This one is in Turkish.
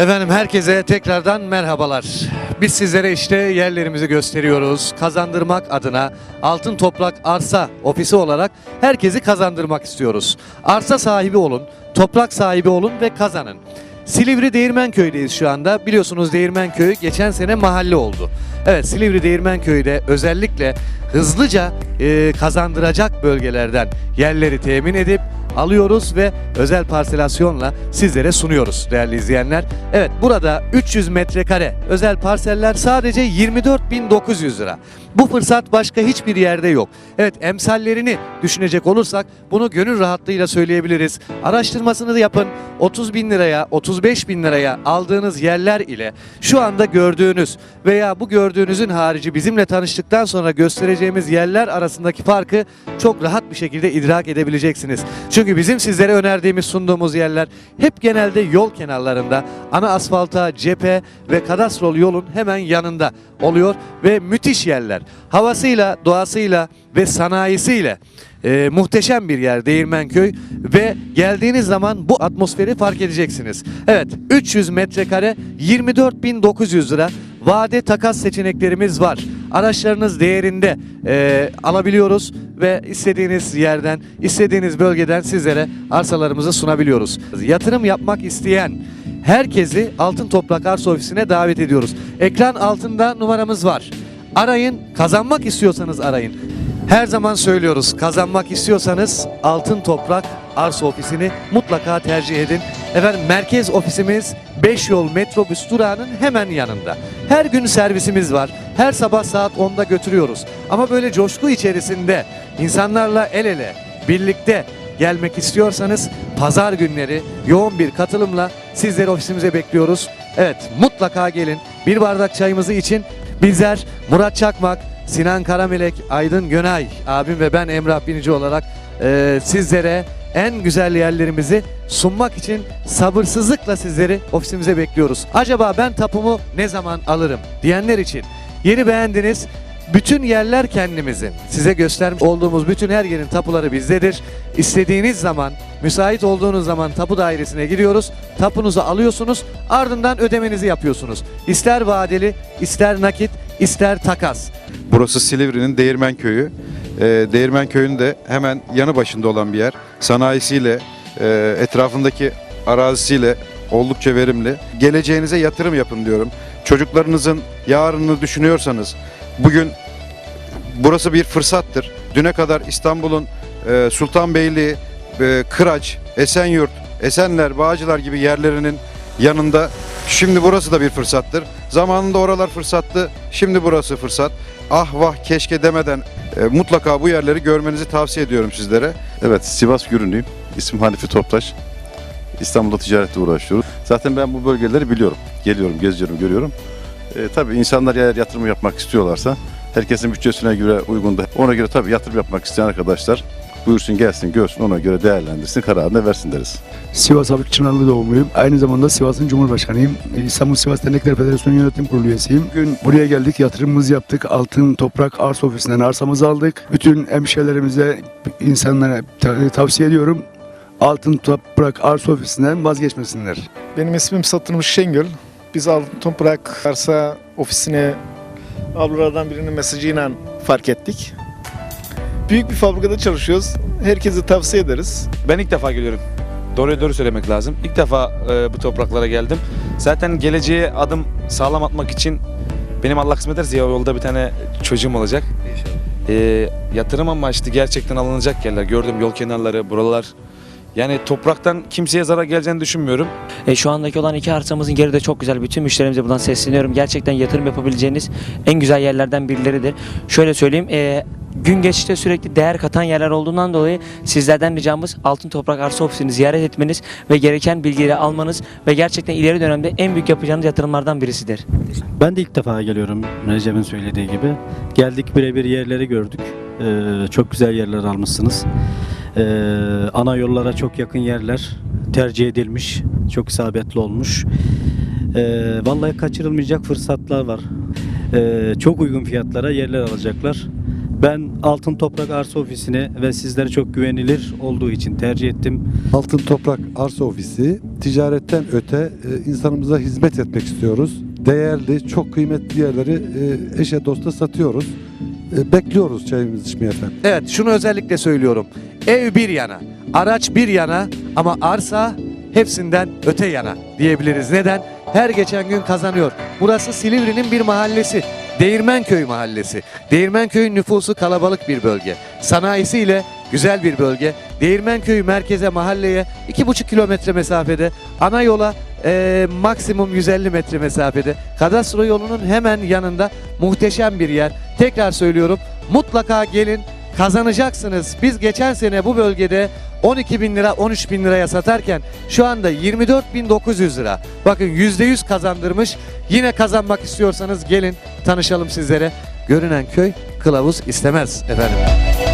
Efendim herkese tekrardan merhabalar. Biz sizlere işte yerlerimizi gösteriyoruz. Kazandırmak adına Altın Toprak Arsa Ofisi olarak herkesi kazandırmak istiyoruz. Arsa sahibi olun, toprak sahibi olun ve kazanın. Silivri Değirmenköy'deyiz şu anda. Biliyorsunuz Değirmenköy geçen sene mahalle oldu. Evet Silivri Değirmenköy'de özellikle hızlıca e, kazandıracak bölgelerden yerleri temin edip alıyoruz ve özel parselasyonla sizlere sunuyoruz değerli izleyenler. Evet burada 300 metrekare özel parseller sadece 24.900 lira. Bu fırsat başka hiçbir yerde yok. Evet emsallerini düşünecek olursak bunu gönül rahatlığıyla söyleyebiliriz. Araştırmasını da yapın. 30 bin liraya, 35 bin liraya aldığınız yerler ile şu anda gördüğünüz veya bu gördüğünüzün harici bizimle tanıştıktan sonra göstereceğimiz yerler arasındaki farkı çok rahat bir şekilde idrak edebileceksiniz. Çünkü bizim sizlere önerdiğimiz sunduğumuz yerler hep genelde yol kenarlarında, ana asfalta, cephe ve kadastrol yolun hemen yanında oluyor ve müthiş yerler. Havasıyla, doğasıyla ve sanayisiyle e, muhteşem bir yer Değirmenköy ve geldiğiniz zaman bu atmosferi fark edeceksiniz. Evet 300 metrekare 24.900 lira vade takas seçeneklerimiz var. Araçlarınız değerinde e, alabiliyoruz ve istediğiniz yerden, istediğiniz bölgeden sizlere arsalarımızı sunabiliyoruz. Yatırım yapmak isteyen herkesi Altın Toprak Arsa Ofisi'ne davet ediyoruz. Ekran altında numaramız var. Arayın, kazanmak istiyorsanız arayın. Her zaman söylüyoruz kazanmak istiyorsanız Altın Toprak Arsa Ofisi'ni mutlaka tercih edin. Efendim merkez ofisimiz 5 yol metrobüs durağının hemen yanında. Her gün servisimiz var. Her sabah saat 10'da götürüyoruz. Ama böyle coşku içerisinde insanlarla el ele birlikte gelmek istiyorsanız pazar günleri yoğun bir katılımla sizleri ofisimize bekliyoruz. Evet mutlaka gelin. Bir bardak çayımızı için bizler Murat Çakmak, Sinan Karamelek, Aydın Gönay abim ve ben Emrah Binici olarak e, sizlere en güzel yerlerimizi sunmak için sabırsızlıkla sizleri ofisimize bekliyoruz. Acaba ben tapumu ne zaman alırım diyenler için yeni beğendiniz. Bütün yerler kendimizin. Size göstermiş olduğumuz bütün her yerin tapuları bizdedir. İstediğiniz zaman, müsait olduğunuz zaman tapu dairesine gidiyoruz. Tapunuzu alıyorsunuz, ardından ödemenizi yapıyorsunuz. İster vadeli, ister nakit, ister takas. Burası Silivri'nin Değirmenköy'ü. Ee, Değirmenköy'ün de hemen yanı başında olan bir yer. Sanayisiyle, e, etrafındaki arazisiyle oldukça verimli. Geleceğinize yatırım yapın diyorum. Çocuklarınızın yarını düşünüyorsanız bugün burası bir fırsattır. Düne kadar İstanbul'un e, Sultanbeyli, e, Kıraç, Esenyurt, Esenler, Bağcılar gibi yerlerinin yanında şimdi burası da bir fırsattır. Zamanında oralar fırsattı, şimdi burası fırsat. Ah vah keşke demeden e, mutlaka bu yerleri görmenizi tavsiye ediyorum sizlere. Evet, Sivas Gürünlüyüm. İsmim Hanifi Toptaş. İstanbul'da ticaretle uğraşıyoruz. Zaten ben bu bölgeleri biliyorum. Geliyorum, geziyorum, görüyorum. E, tabii insanlar eğer yatırım yapmak istiyorlarsa herkesin bütçesine göre uygun da ona göre tabii yatırım yapmak isteyen arkadaşlar buyursun gelsin görsün ona göre değerlendirsin kararını versin deriz. Sivas Abik Çınarlı doğumluyum. Aynı zamanda Sivas'ın Cumhurbaşkanıyım. İstanbul Sivas Dernekler Federasyonu Yönetim Kurulu üyesiyim. Bugün buraya geldik, yatırımımızı yaptık. Altın Toprak Arsa Ofisi'nden arsamızı aldık. Bütün hemşehrilerimize, insanlara ta- tavsiye ediyorum. Altın Toprak Arsa Ofisi'nden vazgeçmesinler. Benim ismim Satılmış Şengül. Biz Altın Toprak Arsa ofisine ablalardan birinin mesajıyla fark ettik. Büyük bir fabrikada çalışıyoruz. Herkese tavsiye ederiz. Ben ilk defa geliyorum. Doğruya doğru söylemek lazım. İlk defa e, bu topraklara geldim. Zaten geleceğe adım sağlam atmak için benim Allah kısmet ederse yolda bir tane çocuğum olacak. E, yatırım amaçlı gerçekten alınacak yerler. Gördüm yol kenarları, buralar. Yani topraktan kimseye zarar geleceğini düşünmüyorum. E, şu andaki olan iki arsamızın yeri de çok güzel. Bütün müşterimize buradan sesleniyorum. Gerçekten yatırım yapabileceğiniz en güzel yerlerden birileridir. Şöyle söyleyeyim. e, gün geçişte sürekli değer katan yerler olduğundan dolayı sizlerden ricamız Altın Toprak Arsa Ofisi'ni ziyaret etmeniz ve gereken bilgileri almanız ve gerçekten ileri dönemde en büyük yapacağınız yatırımlardan birisidir. Ben de ilk defa geliyorum Recep'in söylediği gibi. Geldik birebir yerleri gördük. Ee, çok güzel yerler almışsınız. Ee, ana yollara çok yakın yerler tercih edilmiş. Çok isabetli olmuş. Ee, vallahi kaçırılmayacak fırsatlar var. Ee, çok uygun fiyatlara yerler alacaklar. Ben Altın Toprak Arsa Ofisi'ne ve sizlere çok güvenilir olduğu için tercih ettim. Altın Toprak Arsa Ofisi ticaretten öte e, insanımıza hizmet etmek istiyoruz. Değerli, çok kıymetli yerleri e, eşe dosta satıyoruz. E, Bekliyoruz çayımızı içmeye efendim. Evet şunu özellikle söylüyorum. Ev bir yana, araç bir yana ama arsa hepsinden öte yana diyebiliriz. Neden? Her geçen gün kazanıyor. Burası Silivri'nin bir mahallesi. Değirmenköy mahallesi. Değirmenköy'ün nüfusu kalabalık bir bölge. Sanayisiyle güzel bir bölge. Değirmenköy merkeze mahalleye 2,5 kilometre mesafede. Ana yola eee, maksimum 150 metre mesafede. Kadastro yolunun hemen yanında muhteşem bir yer. Tekrar söylüyorum mutlaka gelin kazanacaksınız. Biz geçen sene bu bölgede 12 bin lira 13 bin liraya satarken şu anda 24.900 lira. Bakın %100 kazandırmış. Yine kazanmak istiyorsanız gelin tanışalım sizlere. Görünen köy kılavuz istemez efendim.